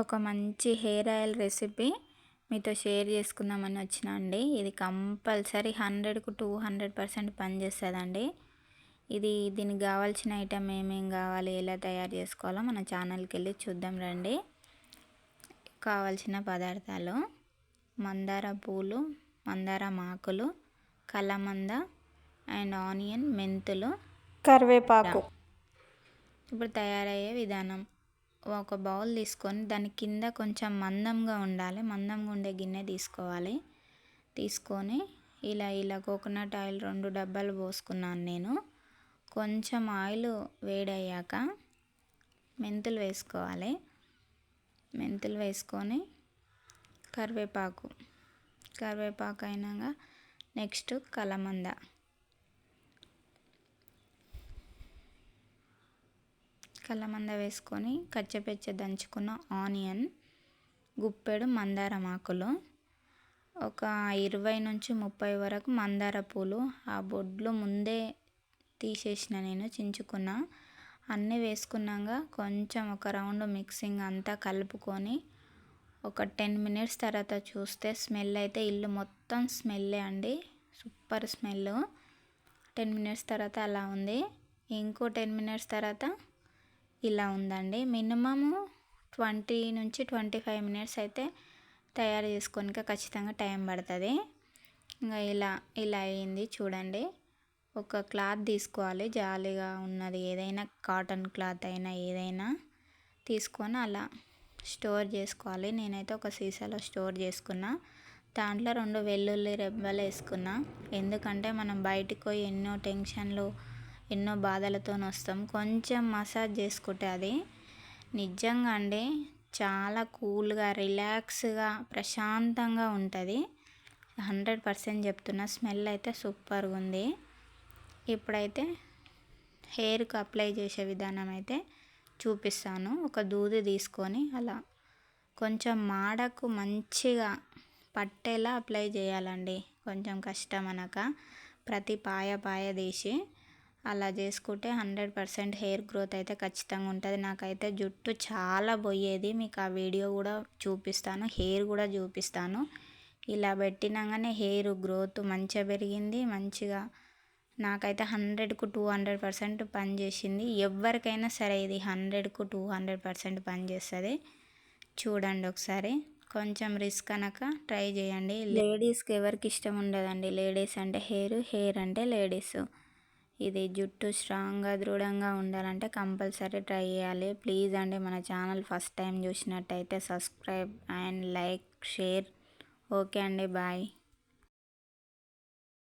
ఒక మంచి hair oil recipe మీతో షేర్ చేసుకుందామని వచ్చిన అండి. ఇది కంపల్సరీ హండ్రెడ్కు టూ హండ్రెడ్ పర్సెంట్ పనిచేస్తుందండి ఇది దీనికి కావాల్సిన ఐటమ్ ఏమేమి కావాలి ఎలా తయారు చేసుకోవాలో మన ఛానల్కి వెళ్ళి చూద్దాం రండి. కావాల్సిన పదార్థాలు మందార పూలు మందార మాకులు కలమంద అండ్ ఆనియన్ మెంతులు. కరివేపాకు. ఇప్పుడు తయారయ్యే విధానం. ఒక బౌల్ తీసుకొని దాని కింద కొంచెం మందంగా ఉండాలి. మందంగా ఉండే గిన్నె తీసుకోవాలి. తీసుకొని ఇలా ఇలా కోకోనట్ ఆయిల్ రెండు డబ్బాలు పోసుకున్నాను నేను. కొంచెం ఆయిల్ వేడయ్యాక మెంతులు వేసుకోవాలి. మెంతులు వేసుకొని కరివేపాకు కరివేపాకు అయినాక నెక్స్ట్ కలమంద. కల్లమంద వేసుకొని కచ్చపెచ్చ దంచుకున్న ఆనియన్ గుప్పెడు మందారం ఆకులు ఒక ఇరవై నుంచి ముప్పై వరకు మందార పూలు. ఆ బొడ్లు ముందే తీసేసిన నేను చించుకున్న. అన్నీ వేసుకున్నాక కొంచెం ఒక రౌండ్ మిక్సింగ్ అంతా కలుపుకొని ఒక టెన్ మినిట్స్ తర్వాత చూస్తే స్మెల్ అయితే ఇల్లు మొత్తం స్మెల్లే అండి. సూపర్ స్మెల్ టెన్ మినిట్స్ తర్వాత అలా ఉంది. ఇంకో టెన్ మినిట్స్ తర్వాత ఇలా ఉందండి. మినిమము ట్వంటీ నుంచి ట్వంటీ ఫైవ్ మినిట్స్ అయితే తయారు చేసుకోనిక ఖచ్చితంగా టైం పడుతుంది. ఇంకా ఇలా ఇలా అయింది చూడండి. ఒక క్లాత్ తీసుకోవాలి. జాలీగా ఉన్నది ఏదైనా కాటన్ క్లాత్ అయినా ఏదైనా తీసుకొని అలా స్టోర్ చేసుకోవాలి. నేనైతే ఒక సీసాలో స్టోర్ చేసుకున్నా. దాంట్లో రెండు వెల్లుల్లి రెబ్బలు వేసుకున్నా. ఎందుకంటే మనం బయటికి పోయి ఎన్నో టెన్షన్లు ఎన్నో బాధలతో వస్తాం. కొంచెం మసాజ్ చేసుకుంటే అది నిజంగా అండి చాలా కూల్గా రిలాక్స్గా ప్రశాంతంగా ఉంటుంది. హండ్రెడ్ పర్సెంట్ చెప్తున్నా. స్మెల్ అయితే సూపర్గా ఉంది. ఇప్పుడైతే హెయిర్కి అప్లై చేసే విధానం అయితే చూపిస్తాను. ఒక దూది తీసుకొని అలా కొంచెం మాడకు మంచిగా పట్టేలా అప్లై చేయాలండి. కొంచెం కష్టం అనక ప్రతి పాయ పాయ తీసి అలా చేసుకుంటే హండ్రెడ్ పర్సెంట్ హెయిర్ గ్రోత్ అయితే ఖచ్చితంగా ఉంటుంది. నాకైతే జుట్టు చాలా పోయేది మీకు ఆ వీడియో కూడా చూపిస్తాను. హెయిర్ కూడా చూపిస్తాను. ఇలా పెట్టినాగానే హెయిర్ గ్రోత్ మంచిగా పెరిగింది. మంచిగా నాకైతే హండ్రెడ్కు టూ హండ్రెడ్ పర్సెంట్ పనిచేసింది ఎవరికైనా సరే ఇది హండ్రెడ్కు టూ హండ్రెడ్ పర్సెంట్ పనిచేస్తుంది చూడండి ఒకసారి. కొంచెం రిస్క్ అనక ట్రై చేయండి. లేడీస్కి ఎవరికి ఇష్టం ఉండదండి. లేడీస్ అంటే హెయిర్ హెయిర్ అంటే లేడీస్. ఇది జుట్టు స్ట్రాంగ్గా దృఢంగా ఉండాలంటే కంపల్సరీ ట్రై చేయాలి. ప్లీజ్ అండి మన ఛానల్ ఫస్ట్ టైం చూసినట్టయితే subscribe and like share. Okay అండి బాయ్.